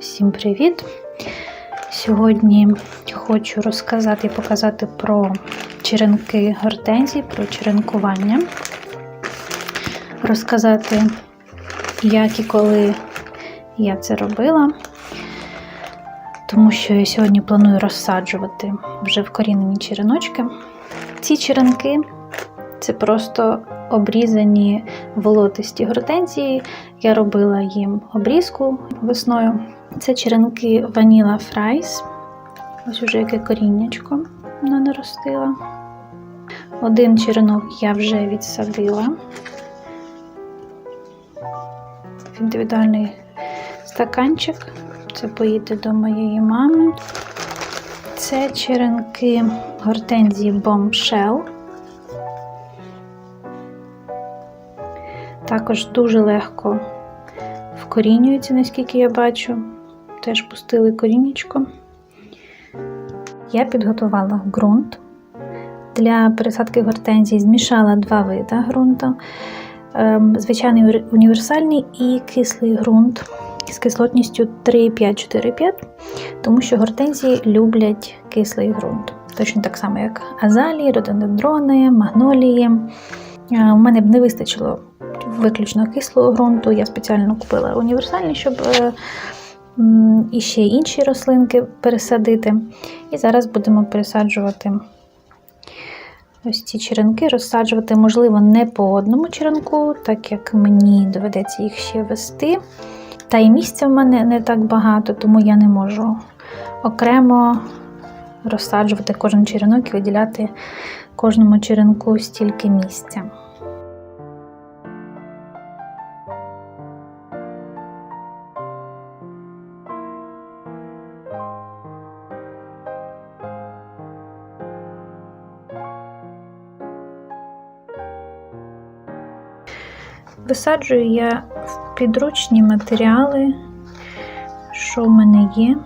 Всім привіт! Сьогодні хочу розказати і показати про черенки гортензій, про черенкування. Розказати, як і коли я це робила, тому що я сьогодні планую розсаджувати вже вкорінені череночки. Ці черенки це просто обрізані волотисті гортензії. Я робила їм обрізку весною. Це черенки Vanilla Fries. Ось уже яке коріннячко вона наростила. Один черенок я вже відсадила. В індивідуальний стаканчик. Це поїде до моєї мами. Це черенки гортензії Bombshell. Також дуже легко вкорінюються, наскільки я бачу. Теж пустили корінечко. Я підготувала ґрунт. Для пересадки гортензій змішала два види ґрунту. Ем, Звичайний універсальний і кислий ґрунт з кислотністю 3,5-4,5, тому що гортензії люблять кислий ґрунт. Точно так само, як азалії, рододендрони, магнолії. У мене б не вистачило виключно кислого ґрунту. Я спеціально купила універсальний, щоб е, і ще інші рослинки пересадити. І зараз будемо пересаджувати ось ці черенки, розсаджувати, можливо, не по одному черенку, так як мені доведеться їх ще вести. Та і місця в мене не так багато, тому я не можу окремо розсаджувати кожен черенок і виділяти кожному черенку стільки місця. Висаджую я в підручні матеріали, що в мене є.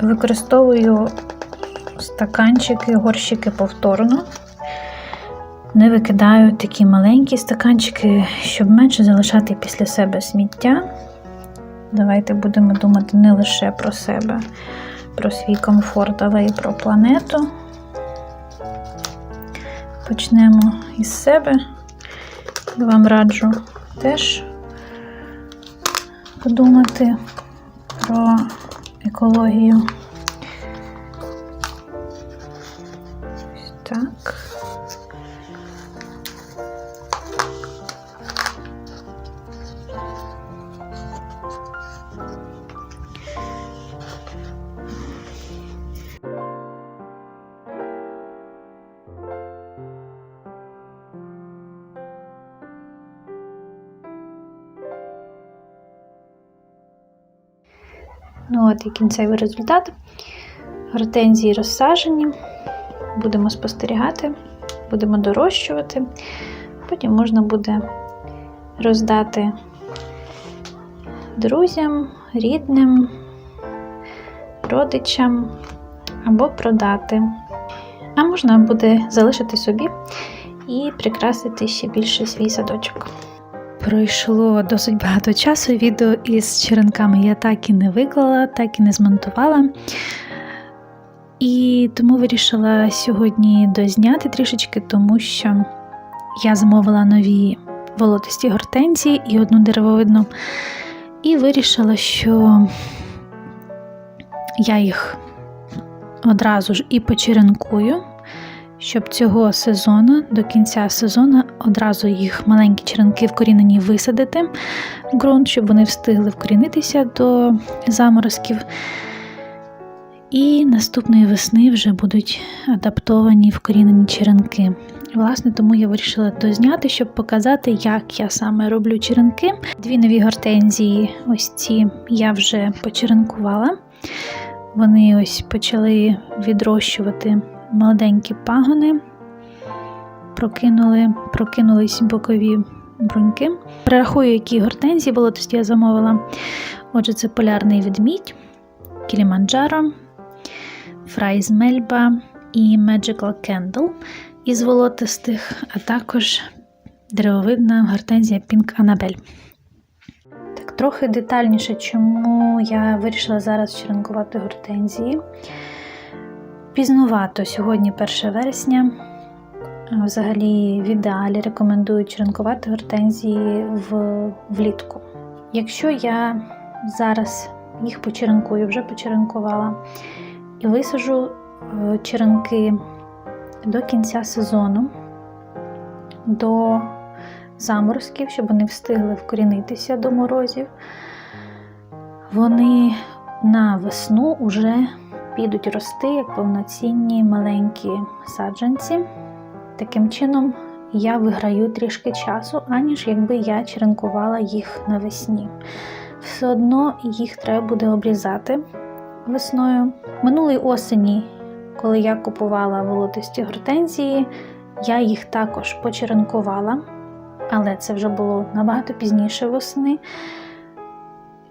Використовую стаканчики, горщики повторно. Не викидаю такі маленькі стаканчики, щоб менше залишати після себе сміття. Давайте будемо думати не лише про себе, про свій комфорт, але й про планету. Почнемо із себе. Вам раджу теж подумати про екологію. Так. Ну от і кінцевий результат. Гортензії розсаджені. Будемо спостерігати, будемо дорощувати. Потім можна буде роздати друзям, рідним, родичам або продати. А можна буде залишити собі і прикрасити ще більше свій садочок. Пройшло досить багато часу. Відео із черенками я так і не виклала, так і не змонтувала. І тому вирішила сьогодні дозняти трішечки, тому що я замовила нові волотисті гортензії і одну деревовидну. І вирішила, що я їх одразу ж і почеренкую щоб цього сезону, до кінця сезону, одразу їх маленькі черенки вкорінені висадити в ґрунт, щоб вони встигли вкорінитися до заморозків. І наступної весни вже будуть адаптовані вкорінені черенки. Власне, тому я вирішила дозняти, щоб показати, як я саме роблю черенки. Дві нові гортензії, ось ці я вже почеренкувала. Вони ось почали відрощувати молоденькі пагони, прокинули, прокинулись бокові бруньки. Перерахую, які гортензії болотості я замовила. Отже, це полярний ведмідь, Кіліманджаро, Фрайз Мельба і Magical Candle із волотистих, а також деревовидна гортензія Pink Annabelle. Так, трохи детальніше, чому я вирішила зараз черенкувати гортензії. Пізнувато сьогодні 1 вересня. Взагалі, в ідеалі рекомендую черенкувати гортензії в, влітку. Якщо я зараз їх почеренкую, вже почеренкувала, і висажу е, черенки до кінця сезону, до заморозків, щоб вони встигли вкорінитися до морозів, вони на весну вже підуть рости як повноцінні маленькі саджанці. Таким чином, я виграю трішки часу, аніж якби я черенкувала їх навесні. Все одно їх треба буде обрізати весною. Минулої осені, коли я купувала волотисті гортензії, я їх також почеренкувала, але це вже було набагато пізніше восени.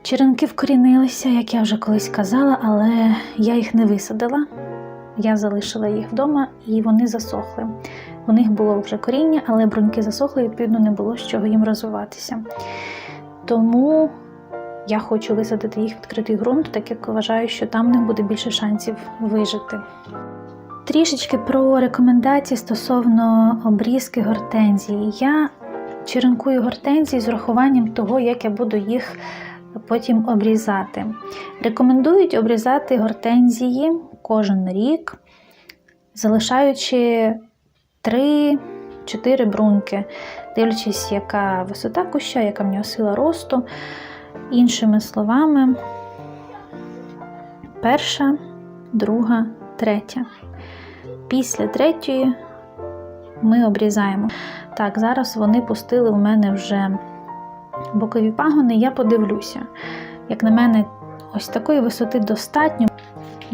Черенки вкорінилися, як я вже колись казала, але я їх не висадила. Я залишила їх вдома і вони засохли. У них було вже коріння, але бруньки засохли, відповідно, не було з чого їм розвиватися. Тому я хочу висадити їх в відкритий ґрунт, так як вважаю, що там в них буде більше шансів вижити. Трішечки про рекомендації стосовно обрізки гортензії. Я черенкую гортензії з урахуванням того, як я буду їх потім обрізати. Рекомендують обрізати гортензії кожен рік, залишаючи 3-4 бруньки, дивлячись, яка висота куща, яка в нього сила росту. Іншими словами, перша, друга, третя. Після третьої ми обрізаємо. Так, зараз вони пустили у мене вже бокові пагони, я подивлюся. Як на мене, ось такої висоти достатньо.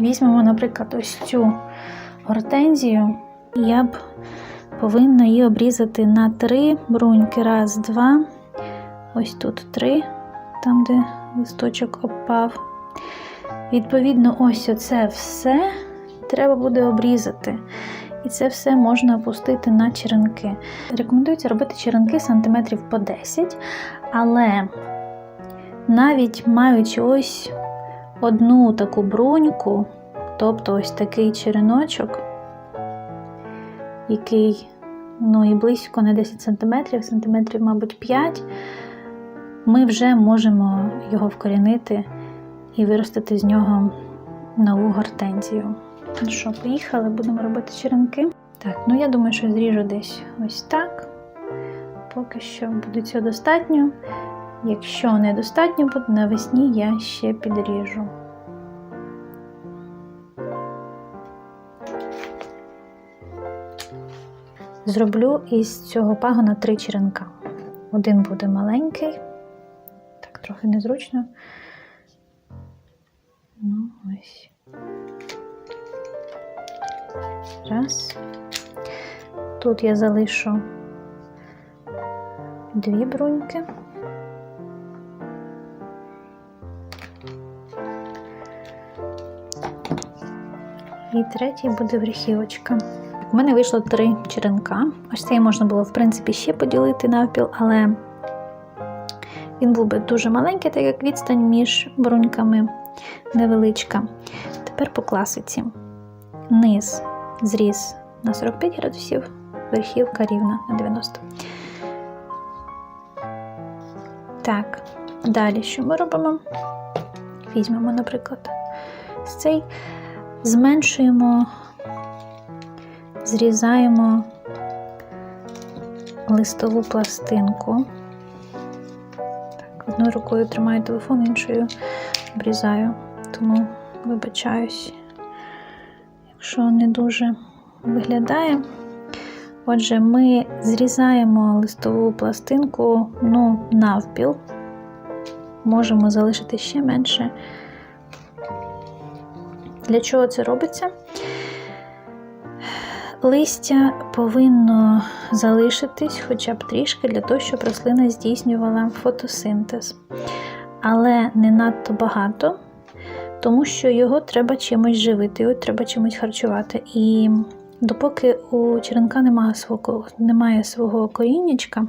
Візьмемо, наприклад, ось цю гортензію, я б повинна її обрізати на три бруньки. Раз, два. Ось тут три, там, де листочок опав. Відповідно, ось оце все треба буде обрізати. І це все можна опустити на черенки. Рекомендується робити черенки сантиметрів по 10, але навіть маючи ось одну таку бруньку, тобто ось такий череночок, який ну і близько не 10 см, сантиметрів, мабуть, 5, ми вже можемо його вкорінити і виростити з нього нову гортензію. Ну що, поїхали, будемо робити черенки. Так, ну я думаю, що зріжу десь ось так. Поки що буде цього достатньо. Якщо недостатньо буде, навесні я ще підріжу. Зроблю із цього пагона три черенка. Один буде маленький, так трохи незручно. Ну, ось. Раз. Тут я залишу дві бруньки. І третій буде верхівочка. У мене вийшло три черенка. Ось цей можна було, в принципі, ще поділити навпіл, але він був би дуже маленький, так як відстань між бруньками невеличка. Тепер по класиці. Низ зріз на 45 градусів, верхівка рівна на 90. Так, далі що ми робимо? Візьмемо, наприклад, цей, зменшуємо, зрізаємо листову пластинку. Так, одною рукою тримаю телефон, іншою обрізаю, тому вибачаюсь, якщо не дуже виглядає. Отже, ми зрізаємо листову пластинку ну, навпіл, можемо залишити ще менше. Для чого це робиться? Листя повинно залишитись хоча б трішки для того, щоб рослина здійснювала фотосинтез. Але не надто багато, тому що його треба чимось живити, його треба чимось харчувати. І допоки у черенка немає свого, немає свого коріннячка,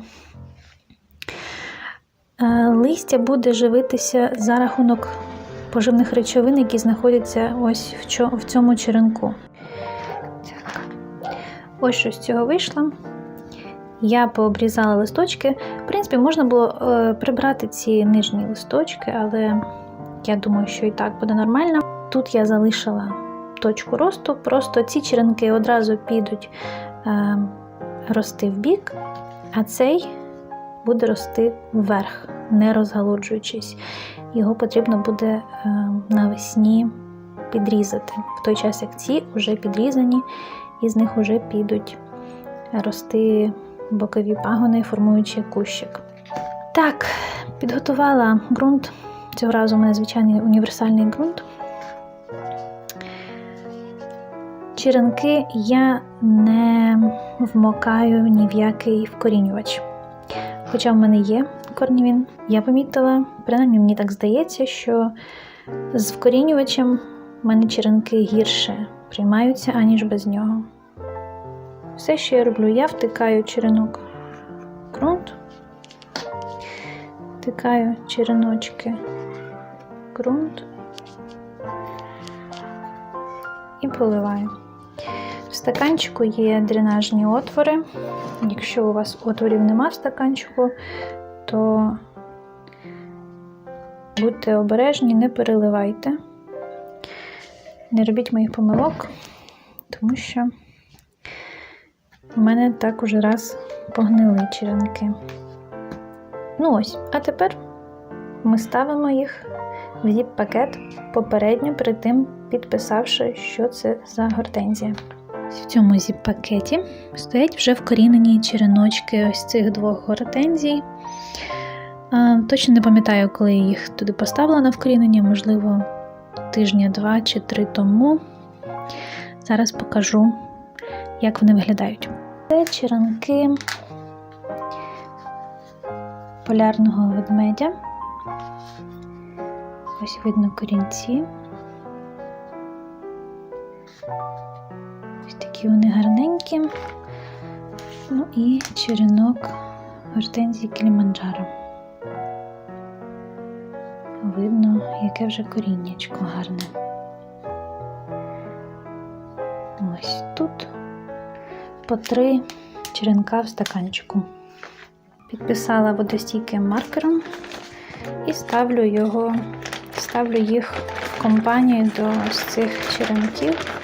Е, Листя буде живитися за рахунок поживних речовин, які знаходяться ось в цьому черенку. Ось що з цього вийшло. Я пообрізала листочки. В принципі, можна було е, прибрати ці нижні листочки, але я думаю, що і так буде нормально. Тут я залишила точку росту, просто ці черенки одразу підуть е, рости в бік, а цей буде рости вверх, не розгалуджуючись. Його потрібно буде е, навесні підрізати, в той час як ці вже підрізані, і з них вже підуть рости бокові пагони, формуючи кущик. Так, підготувала ґрунт. Цього разу у мене звичайний універсальний ґрунт. Черенки я не вмокаю ні в який вкорінювач. Хоча в мене є корнівін, я помітила, принаймні мені так здається, що з вкорінювачем в мене черенки гірше приймаються, аніж без нього. Все, що я роблю, я втикаю черенок в ґрунт, втикаю череночки в ґрунт і поливаю. В стаканчику є дренажні отвори. Якщо у вас отворів нема в стаканчику, то будьте обережні, не переливайте. Не робіть моїх помилок, тому що у мене так уже раз погнили черенки. Ну ось, а тепер ми ставимо їх в зіп-пакет попередньо перед тим підписавши, що це за гортензія. В цьому зіп-пакеті стоять вже вкорінені череночки ось цих двох гортензій. Точно не пам'ятаю, коли я їх туди поставила на вкорінення, можливо, тижня два чи три тому. Зараз покажу, як вони виглядають. Це черенки полярного ведмедя. Ось видно корінці. Ось такі вони гарненькі. Ну і черенок гортензії Кіліманджаро. Видно, яке вже коріннячко гарне. Ось тут по три черенка в стаканчику. Підписала водостійким маркером і ставлю його, ставлю їх в компанію до цих черенків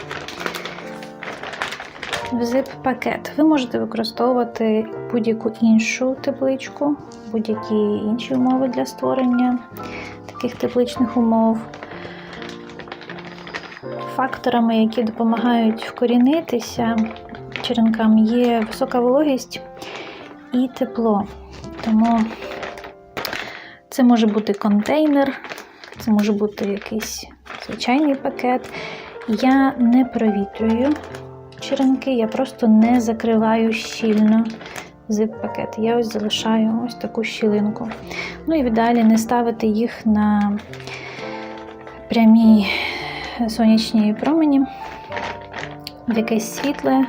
в zip-пакет. Ви можете використовувати будь-яку іншу тепличку, будь-які інші умови для створення таких тепличних умов. Факторами, які допомагають вкорінитися черенкам, є висока вологість і тепло. Тому це може бути контейнер, це може бути якийсь звичайний пакет. Я не провітрюю черенки, я просто не закриваю щільно зип-пакет. Я ось залишаю ось таку щілинку. Ну і в ідеалі не ставити їх на прямій сонячній промені в якесь світле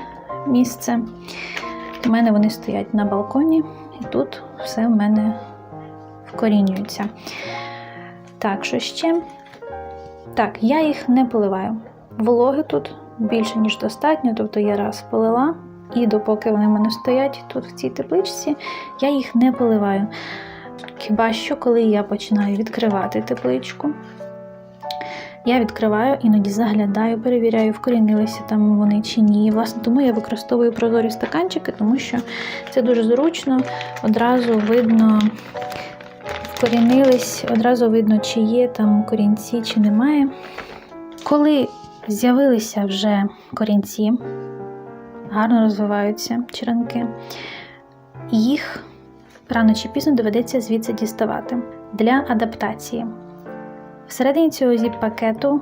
місце. У мене вони стоять на балконі, і тут все в мене вкорінюється. Так, що ще? Так, я їх не поливаю. Вологи тут більше, ніж достатньо, тобто я раз полила, і допоки вони в мене стоять тут в цій тепличці, я їх не поливаю. Хіба що, коли я починаю відкривати тепличку, я відкриваю, іноді заглядаю, перевіряю, вкорінилися там вони чи ні. Власне, тому я використовую прозорі стаканчики, тому що це дуже зручно, одразу видно, вкорінились, одразу видно, чи є там корінці, чи немає. Коли з'явилися вже корінці, гарно розвиваються черенки, їх рано чи пізно доведеться звідси діставати для адаптації. Всередині цього зіп-пакету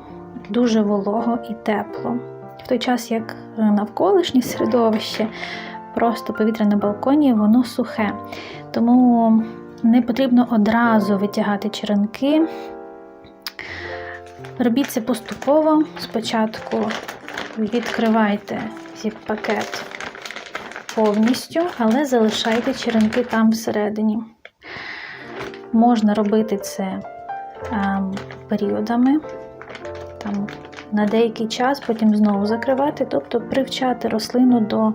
дуже волого і тепло. В той час, як навколишнє середовище, просто повітря на балконі, воно сухе. Тому не потрібно одразу витягати черенки. Робіть це поступово. Спочатку відкривайте зіп-пакет повністю, але залишайте черенки там всередині. Можна робити це ем, періодами, там, на деякий час, потім знову закривати, тобто привчати рослину до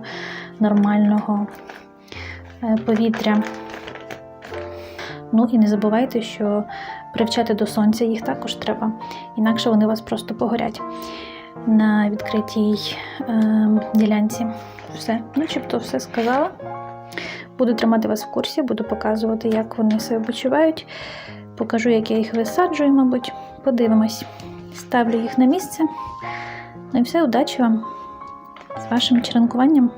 нормального е, повітря. Ну і не забувайте, що привчати до сонця їх також треба, інакше вони вас просто погорять на відкритій е, ділянці. Все, начебто все сказала. Буду тримати вас в курсі, буду показувати, як вони себе почувають. Покажу, як я їх висаджую, мабуть. Подивимось. Ставлю їх на місце. Ну і все, удачі вам з вашим черенкуванням.